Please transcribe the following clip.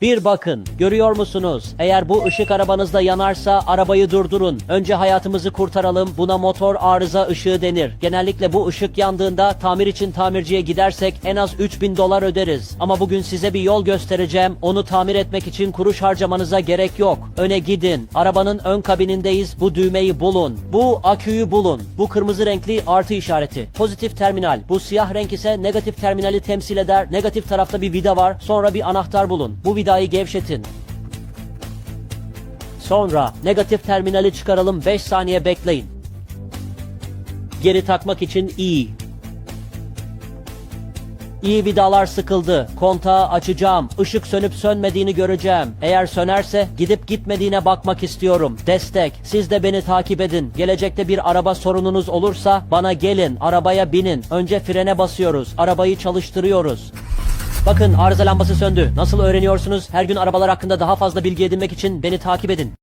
Bir bakın, görüyor musunuz? Eğer bu ışık arabanızda yanarsa arabayı durdurun. Önce hayatımızı kurtaralım. Buna motor arıza ışığı denir. Genellikle bu ışık yandığında tamir için tamirciye gidersek en az 3000 dolar öderiz. Ama bugün size bir yol göstereceğim. Onu tamir etmek için kuruş harcamanıza gerek yok. Öne gidin. Arabanın ön kabinindeyiz. Bu düğmeyi bulun. Bu aküyü bulun. Bu kırmızı renkli artı işareti. Pozitif terminal. Bu siyah renk ise negatif terminali temsil eder. Negatif tarafta bir vida var. Sonra bir anahtar bulun. Bu vidayı gevşetin. Sonra negatif terminali çıkaralım 5 saniye bekleyin. Geri takmak için iyi. İyi vidalar sıkıldı. Kontağı açacağım. Işık sönüp sönmediğini göreceğim. Eğer sönerse gidip gitmediğine bakmak istiyorum. Destek. Siz de beni takip edin. Gelecekte bir araba sorununuz olursa bana gelin. Arabaya binin. Önce frene basıyoruz. Arabayı çalıştırıyoruz. Bakın arıza lambası söndü. Nasıl öğreniyorsunuz? Her gün arabalar hakkında daha fazla bilgi edinmek için beni takip edin.